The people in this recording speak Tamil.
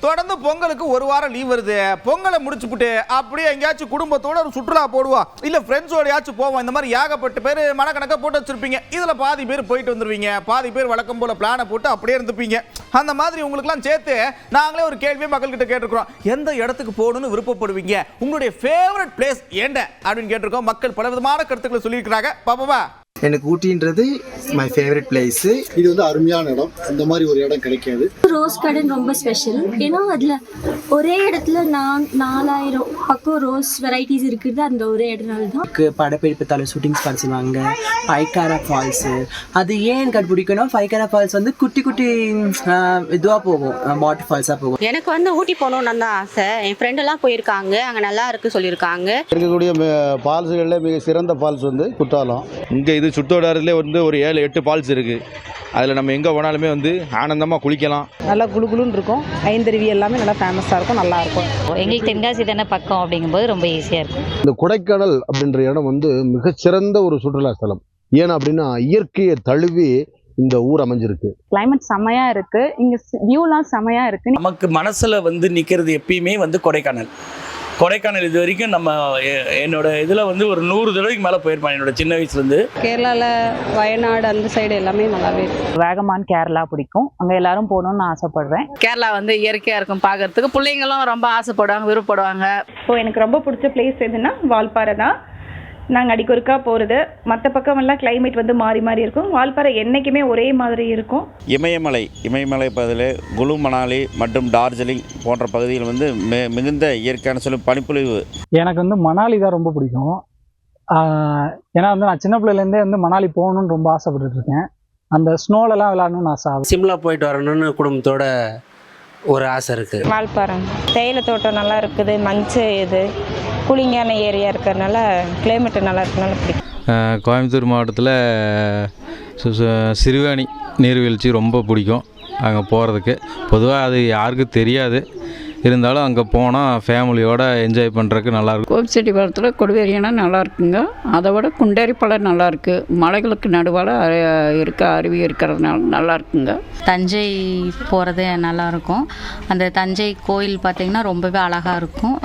தொடர்ந்து பொங்கலுக்கு ஒரு வாரம் லீவ் வருது. பொங்கலை முடிச்சுப்புட்டு அப்படியே எங்கேயாச்சும் குடும்பத்தோட ஒரு சுற்றுலா போடுவோம் இல்ல ஃப்ரெண்ட்ஸோடயாச்சும் போவோம். இந்த மாதிரி ஏகப்பட்ட பேர் மனக்கணக்கா போட்டு வச்சிருப்பீங்க. இதுல பாதி பேர் போயிட்டு வந்துருவீங்க. பாதி பேர் வழக்கம் போல பிளானை போட்டு அப்படியே இருந்துப்பீங்க. அந்த மாதிரி உங்களுக்குலாம் சேர்த்து நாங்களே ஒரு கேள்வியை மக்கள்கிட்ட கேட்டிருக்கிறோம். எந்த இடத்துக்கு போகணும்னு விருப்பப்படுவீங்க? உங்களுடைய ஃபேவரட் பிளேஸ் என்ன அப்படின்னு கேட்டிருக்கோம். மக்கள் பல விதமான கருத்துக்களை சொல்லியிருக்கிறாங்க. பாப்பாவா எனக்கு ஊட்டின்றது மை ஃபேவரட் பிளேஸு இது வந்து அருமையான இடம். இந்த மாதிரி ஒரு இடம் கிடைக்காது. ரோஸ் கார்டன் ரொம்ப ஸ்பெஷல் ஏன்னா அதில் ஒரே இடத்துல நான் நாலாயிரம் பக்கம் ரோஸ் வெரைட்டிஸ் இருக்குது. அந்த ஒரே இடத்துல தான் படப்பிடிப்பு தலை ஷூட்டிங் ஸ்பாட்ஸ் சொல்லுவாங்க பைக்காரா ஃபால்ஸு அது ஏன் கண்டுபிடிக்கும்னா பைக்காரா ஃபால்ஸ் வந்து குட்டி குட்டி இதுவாக போகும். வாட்டர் ஃபால்ஸாக போகும். எனக்கு வந்து ஊட்டி போகணுன்னு தான் ஆசை. என் ஃப்ரெண்டெல்லாம் போயிருக்காங்க. அங்கே நல்லா இருக்கு சொல்லியிருக்காங்க. இருக்கக்கூடிய ஃபால்ஸுகளில் மிக சிறந்த ஃபால்ஸ் வந்து குற்றாலம். இங்கே இது சுற்றுவட்டாரத்திலே வந்து ஒரு ஏழு எட்டு ஃபால்ஸ் இருக்குது அதில் நம்ம எங்கே போனாலுமே வந்து ஆனந்தமாக குளிக்கலாம். நல்லா குளு குளுன்னு இருக்கும். ஐந்தருவி எல்லாமே நல்லா ஃபேமஸாக இருக்கும் நல்லா இருக்கும். எங்களுக்கு தென்காசி தானே பக்கம் அப்படிங்கும்போது ரொம்ப ஈஸியாக இருக்கும். இந்த கொடைக்கானல் அப்படின்ற இடம் வந்து மிகச்சிறந்த ஒரு சுற்றுலா ஸ்தலம். ஏன் அப்படின்னா இயற்கையை தழுவி இந்த ஊர் அமைஞ்சிருக்கு. கிளைமேட் செமையா இருக்கு. இங்க வியூலாம் செமையா இருக்கு. நமக்கு மனசில் வந்து நிற்கிறது எப்பயுமே வந்து கொடைக்கானல். கொடைக்கானல் இது வரைக்கும் நம்ம என்னோட இதில் வந்து ஒரு நூறு தடவைக்கு மேலே போயிருப்பேன் என்னோட சின்ன வயசுலேருந்து. கேரளால வயநாடு அந்த சைடு எல்லாமே நல்லாவே இருக்கு. வேகமான் கேரளா பிடிக்கும். அங்க எல்லாரும் போகணும்னு ஆசைப்படுறேன். கேரளா வந்து இயற்கையாக இருக்கும் பார்க்கறதுக்கு பிள்ளைங்களும் ரொம்ப ஆசைப்படுவாங்க விருப்பப்படுவாங்க. ஸோ எனக்கு ரொம்ப பிடிச்ச பிளேஸ் எதுன்னா வால்பாறை தான். நாங்கள் அடிக்கொருக்கா போகிறது மற்ற பக்கமெல்லாம் கிளைமேட் வந்து மாறி மாறி இருக்கும். வால்பாறை என்றைக்குமே ஒரே மாதிரி இருக்கும். இமயமலை இமயமலை பகுதியில் குலு மணாலி மற்றும் டார்ஜிலிங் போன்ற பகுதிகள் வந்து மி மிகுந்த இயற்கையான சொல்லும் பனிப்பொழிவு. எனக்கு வந்து மணாலி தான் ரொம்ப பிடிக்கும். ஏன்னா வந்து நான் சின்ன பிள்ளையிலேருந்தே வந்து மணாலி போகணுன்னு ரொம்ப ஆசைப்பட்டுட்டு இருக்கேன். அந்த ஸ்னோலெல்லாம் விளையாடணும்னு ஆசை. சிம்லா போயிட்டு வரணும்னு குடும்பத்தோட ஒரு ஆசை இருக்குது வால்பாறை. தேயிலை தோட்டம் நல்லா இருக்குது. மஞ்சள் இது. கூலிங்கான ஏரியா இருக்கிறதுனால கிளைமேட் நல்லா இருக்கனால பிடிக்கும். கோயம்புத்தூர் மாவட்டத்தில் சிறுவாணி நீர்வீழ்ச்சி ரொம்ப பிடிக்கும் அங்கே போகிறதுக்கு பொதுவாக அது யாருக்கும் தெரியாது. இருந்தாலும் அங்கே போனால் ஃபேமிலியோடு என்ஜாய் பண்ணுறதுக்கு நல்லாயிருக்கும் கோபிச்செட்டிப்பாளத்தில் கொடுவேரியனா நல்லா இருக்குங்க. அதை விட குண்டேரிப்பாளையம் நல்லா இருக்கு. மலைகளுக்கு நடுவால் இருக்க அருவி இருக்கிறதுனால நல்லா இருக்குங்க. தஞ்சை போகிறது நல்லா இருக்கும். அந்த தஞ்சை கோயில் பார்த்திங்கன்னா ரொம்பவே அழகாக இருக்கும்.